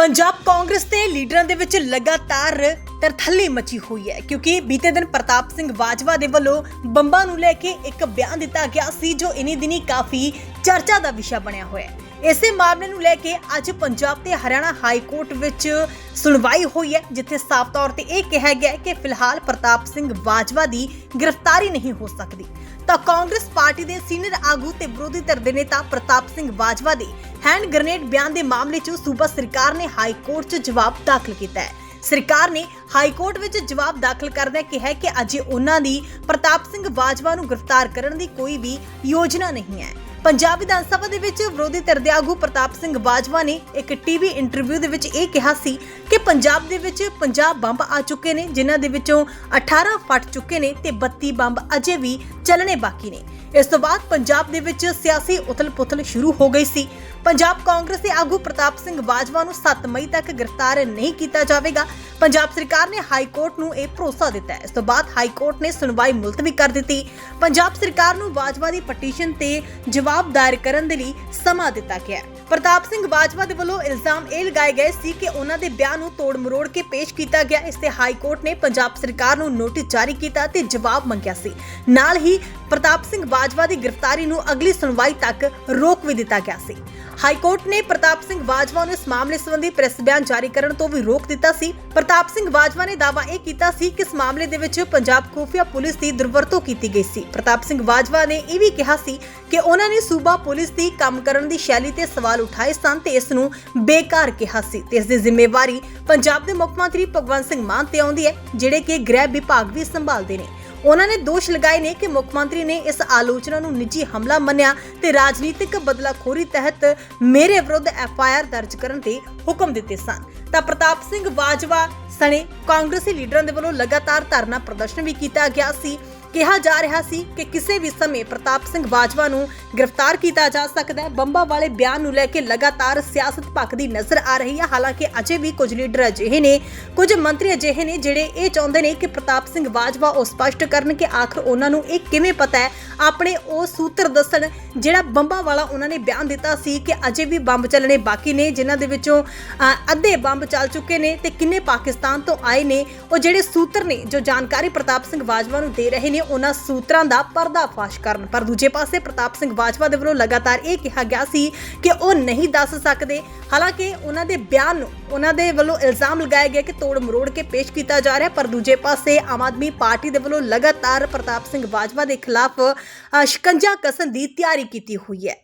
ਪੰਜਾਬ ਕਾਂਗਰਸ ਦੇ ਲੀਡਰਾਂ ਦੇ ਵਿੱਚ ਲਗਾਤਾਰ ਤਰਥੱਲੀ ਮਚੀ ਹੋਈ ਹੈ, ਕਿਉਂਕਿ ਬੀਤੇ ਦਿਨ ਪ੍ਰਤਾਪ ਸਿੰਘ ਬਾਜਵਾ ਦੇ ਵੱਲੋਂ ਬੰਬਾਂ ਨੂੰ ਲੈ ਕੇ ਇੱਕ ਬਿਆਨ ਦਿੱਤਾ ਗਿਆ ਸੀ, ਜੋ ਇਨੀ ਦਿਨੀ ਕਾਫੀ ਚਰਚਾ ਦਾ ਵਿਸ਼ਾ ਬਣਿਆ ਹੋਇਆ ਹੈ। ਇਸੇ ਮਾਮਲੇ ਨੂੰ ਲੈ ਕੇ ਅੱਜ ਪੰਜਾਬ ਤੇ ਹਰਿਆਣਾ ਹਾਈ ਕੋਰਟ ਵਿੱਚ ਸੁਣਵਾਈ ਹੋਈ ਹੈ, ਜਿੱਥੇ ਸਾਫ਼ ਤੌਰ ਤੇ ਇਹ ਕਿਹਾ ਗਿਆ ਕਿ ਫਿਲਹਾਲ ਪ੍ਰਤਾਪ ਸਿੰਘ ਬਾਜਵਾ ਦੀ ਗ੍ਰਿਫਤਾਰੀ ਨਹੀਂ ਹੋ ਸਕਦੀ। ਤਾਂ ਕਾਂਗਰਸ ਪਾਰਟੀ ਦੇ ਸੀਨੀਅਰ ਆਗੂ ਤੇ ਵਿਰੋਧੀ ਧਿਰ ਦੇ ਨੇਤਾ ਪ੍ਰਤਾਪ ਸਿੰਘ ਬਾਜਵਾ ਦੇ ਹੈਂਡ ਗ੍ਰਨੇਡ ਬਿਆਨ ਦੇ ਮਾਮਲੇ 'ਚ ਸੂਬਾ ਸਰਕਾਰ ਨੇ ਹਾਈ ਕੋਰਟ 'ਚ ਜਵਾਬ ਦਾਖਲ ਕੀਤਾ ਹੈ। ਸਰਕਾਰ ਨੇ ਹਾਈ ਕੋਰਟ ਵਿੱਚ ਜਵਾਬ ਦਾਖਲ ਕਰਦਿਆਂ ਕਿਹਾ ਕਿ ਅਜੇ ਉਹਨਾਂ ਦੀ ਪ੍ਰਤਾਪ ਸਿੰਘ ਬਾਜਵਾ ਨੂੰ ਗ੍ਰਿਫਤਾਰ ਕਰਨ ਦੀ ਕੋਈ ਵੀ ਯੋਜਨਾ ਨਹੀਂ ਹੈ। ਪੰਜਾਬ ਵਿਧਾਨ ਸਭਾ ਦੇ ਵਿੱਚ ਵਿਰੋਧੀ ਧਿਰ ਦੇ ਆਗੂ ਪ੍ਰਤਾਪ ਸਿੰਘ ਬਾਜਵਾ ਨੇ ਇੱਕ ਟੀਵੀ ਇੰਟਰਵਿਊ ਦੇ ਵਿੱਚ ਇਹ ਕਿਹਾ ਸੀ ਕਿ ਪੰਜਾਬ ਦੇ ਵਿੱਚ 50 ਬੰਬ ਆ ਚੁੱਕੇ ਨੇ, ਜਿਨ੍ਹਾਂ ਦੇ ਵਿੱਚੋਂ 18 ਫਟ ਚੁੱਕੇ ਨੇ ਤੇ 32 ਬੰਬ ਅਜੇ ਵੀ ਚੱਲਣੇ ਬਾਕੀ ਨੇ। ਇਸ ਤੋਂ ਬਾਅਦ ਪੰਜਾਬ ਦੇ ਵਿੱਚ ਸਿਆਸੀ ਉਥਲ-ਪੁਥਲ ਸ਼ੁਰੂ ਹੋ ਗਈ ਸੀ। ਪੰਜਾਬ ਕਾਂਗਰਸ ਦੇ ਆਗੂ ਪ੍ਰਤਾਪ ਸਿੰਘ ਬਾਜਵਾ ਨੂੰ 7 ਮਈ ਤੱਕ ਗ੍ਰਿਫਤਾਰ ਨਹੀਂ ਕੀਤਾ ਜਾਵੇਗਾ। ਪੰਜਾਬ ਸਰਕਾਰ ਨੇ ਹਾਈ ਕੋਰਟ ਨੂੰ ਇਹ ਭਰੋਸਾ ਦਿੱਤਾ ਹੈ। ਇਸ ਤੋਂ ਬਾਅਦ ਹਾਈ ਕੋਰਟ ਨੇ ਸੁਣਵਾਈ ਮੁਲਤਵੀ ਕਰ ਦਿੱਤੀ। ਪੰਜਾਬ ਸਰਕਾਰ ਨੂੰ ਬਾਜਵਾ ਦੀ ਪਟੀਸ਼ਨ ਤੇ ਜਵਾਬ ਦਾਇਰ ਕਰਨ ਦੇ ਲਈ ਸਮਾਂ ਦਿੱਤਾ ਗਿਆ ਪ੍ਰਤਾਪ ਸਿੰਘ ਬਾਜਵਾ ਦੇ ਵੱਲੋਂ ਇਲਜ਼ਾਮ ਇਹ ਲਗਾਏ ਗਏ ਸੀ ਕਿ ਉਹਨਾਂ ਦੇ ਬਿਆਨ ਨੂੰ ਤੋੜ ਮਰੋੜ ਕੇ ਪੇਸ਼ ਕੀਤਾ ਗਿਆ। ਇਸ ਤੇ ਹਾਈ ਕੋਰਟ ਨੇ ਪੰਜਾਬ ਸਰਕਾਰ ਨੂੰ ਨੋਟਿਸ ਜਾਰੀ ਕੀਤਾ ਤੇ ਜਵਾਬ ਮੰਗਿਆ ਸੀ। ਨਾਲ ਹੀ ਪ੍ਰਤਾਪ ਸਿੰਘ ਬਾਜਵਾ ਦੀ ਗ੍ਰਿਫਤਾਰੀ ਨੂੰ ਅਗਲੀ ਸੁਣਵਾਈ ਤੱਕ ਰੋਕ ਵੀ ਦਿੱਤਾ ਗਿਆ ਸੀ। ਹਾਈ ਨੇ ਪ੍ਰਤਾਪ ਸਿੰਘ ਬਾਜਵਾ ਨੂੰ ਇਸ ਮਾਮਲੇ ਸੰਬੰਧੀ ਪ੍ਰੈਸ ਬਿਆਨ ਜਾਰੀ ਕਰਨ ਤੋਂ ਵੀ ਰੋਕ ਦਿੱਤਾ ਸੀ। ਪ੍ਰਤਾਪ ਸਿੰਘ ਬਾਜਵਾ ਨੇ ਦਾਅਵਾ ਇਹ ਕੀਤਾ ਸੀ ਕਿ ਇਸ ਮਾਮਲੇ ਦੇ ਵਿੱਚ ਪੰਜਾਬ ਖੂਫੀਆ ਪੁਲਿਸ ਦੀ ਦੁਰਵਰਤੋਂ ਕੀਤੀ ਗਈ ਸੀ। ਪ੍ਰਤਾਪ ਸਿੰਘ ਬਾਜਵਾ ਨੇ ਇਹ ਵੀ ਕਿਹਾ ਸੀ ਕਿ ਉਹਨਾਂ ਨੇ ਸੂਬਾ ਪੁਲਿਸ ਦੀ ਕੰਮ ਕਰਨ ਦੀ ਸ਼ੈਲੀ ਤੇ ਸਵਾਲ ਉਠਾਏ ਸਨ ਤੇ ਇਸ ਨੂੰ ਬੇਕਾਰ ਕਿਹਾ ਸੀ ਤੇ ਇਸ ਦੀ ਜ਼ਿੰਮੇਵਾਰੀ ਪੰਜਾਬ ਦੇ ਮੁੱਖ ਮੰਤਰੀ ਭਗਵੰਤ ਸਿੰਘ ਮਾਨ ਤੇ ਆਉਂਦੀ ਹੈ, ਜਿਹੜੇ ਕਿ ਗ੍ਰਹਿ ਵਿਭਾਗ ਵੀ ਸੰਭਾਲਦੇ ਨੇ। ਉਹਨਾਂ ਨੇ ਦੋਸ਼ ਲਗਾਏ ਨੇ ਕਿ ਮੁੱਖ ਮੰਤਰੀ ਨੇ ਇਸ ਆਲੋਚਨਾ ਨੂੰ ਨਿੱਜੀ ਹਮਲਾ ਮੰਨਿਆ ਤੇ ਰਾਜਨੀਤਿਕ ਬਦਲਾਖੋਰੀ ਤਹਿਤ ਮੇਰੇ ਵਿਰੁੱਧ ਐਫ ਆਈ ਆਰ ਦਰਜ ਕਰਨ ਦੇ ਹੁਕਮ ਦਿੱਤੇ ਸਨ। ਤਾਂ ਪ੍ਰਤਾਪ ਸਿੰਘ ਬਾਜਵਾ ਸਣੇ ਕਾਂਗਰਸੀ ਲੀਡਰਾਂ ਦੇ ਵੱਲੋਂ ਲਗਾਤਾਰ ਧਰਨਾ ਪ੍ਰਦਰਸ਼ਨ ਵੀ ਕੀਤਾ ਗਿਆ ਸੀ। ਕਿਹਾ ਜਾ ਰਿਹਾ ਸੀ ਕਿ ਕਿਸੇ ਵੀ ਸਮੇਂ ਪ੍ਰਤਾਪ ਸਿੰਘ ਬਾਜਵਾ ਨੂੰ ਗ੍ਰਿਫਤਾਰ ਕੀਤਾ ਜਾ ਸਕਦਾ ਹੈ। ਬੰਬਾ ਵਾਲੇ ਬਿਆਨ ਨੂੰ ਲੈ ਕੇ ਲਗਾਤਾਰ ਸਿਆਸਤ ਭਖਦੀ ਨਜ਼ਰ ਆ ਰਹੀ ਹੈ। ਹਾਲਾਂਕਿ ਅਜੇ ਵੀ ਕੁਝ ਲੀਡਰ ਅਜਿਹੇ ਨੇ, ਕੁਝ ਮੰਤਰੀ ਅਜਿਹੇ ਨੇ ਜਿਹੜੇ ਇਹ ਚਾਹੁੰਦੇ ਨੇ ਕਿ ਪ੍ਰਤਾਪ ਸਿੰਘ ਬਾਜਵਾ ਉਹ ਸਪਸ਼ਟ ਕਰਨ ਕਿ ਆਖਰ ਉਹਨਾਂ ਨੂੰ ਇਹ ਕਿਵੇਂ ਪਤਾ ਹੈ ਆਪਣੇ ਉਹ ਸੂਤਰ ਦੱਸਣ ਜਿਹੜਾ ਬੰਬਾਂ ਵਾਲਾ ਉਹਨਾਂ ਨੇ ਬਿਆਨ ਦਿੱਤਾ ਸੀ ਕਿ ਅਜੇ ਵੀ ਬੰਬ ਚੱਲਣੇ ਬਾਕੀ ਨੇ, ਜਿਨ੍ਹਾਂ ਦੇ ਵਿੱਚੋਂ ਅੱਧੇ ਬੰਬ ਚੱਲ ਚੁੱਕੇ ਨੇ ਤੇ ਕਿੰਨੇ ਪਾਕਿਸਤਾਨ ਤੋਂ ਆਏ ਨੇ, ਉਹ ਜਿਹੜੇ ਸੂਤਰ ਨੇ, ਜੋ ਜਾਣਕਾਰੀ ਪ੍ਰਤਾਪ ਸਿੰਘ ਬਾਜਵਾ ਨੂੰ ਦੇ ਰਹੇ ਨੇ, ਉਹਨਾਂ ਸੂਤਰਾਂ ਦਾ ਪਰਦਾਫਾਸ਼ ਕਰਨ। ਪਰ ਦੂਜੇ ਪਾਸੇ ਪ੍ਰਤਾਪ ਸਿੰਘ ਬਾਜਵਾ ਦੇ ਵੱਲੋਂ ਲਗਾਤਾਰ ਇਹ ਕਿਹਾ ਗਿਆ ਸੀ ਕਿ ਉਹ ਨਹੀਂ ਦੱਸ ਸਕਦੇ। ਹਾਲਾਂਕਿ ਉਹਨਾਂ ਦੇ ਬਿਆਨ ਨੂੰ, ਉਹਨਾਂ ਦੇ ਵੱਲੋਂ ਇਲਜ਼ਾਮ ਲਗਾਇਆ ਗਿਆ ਕਿ ਤੋੜ ਮਰੋੜ ਕੇ ਪੇਸ਼ ਕੀਤਾ ਜਾ ਰਿਹਾ, ਪਰ ਦੂਜੇ ਪਾਸੇ ਆਮ ਆਦਮੀ ਪਾਰਟੀ ਦੇ ਵੱਲੋਂ ਲਗਾਤਾਰ ਪ੍ਰਤਾਪ ਸਿੰਘ ਬਾਜਵਾ ਦੇ ਖਿਲਾਫ ਸ਼ਿਕੰਜਾ ਕਸਣ ਦੀ ਤਿਆਰੀ ਕੀਤੀ ਹੋਈ ਹੈ।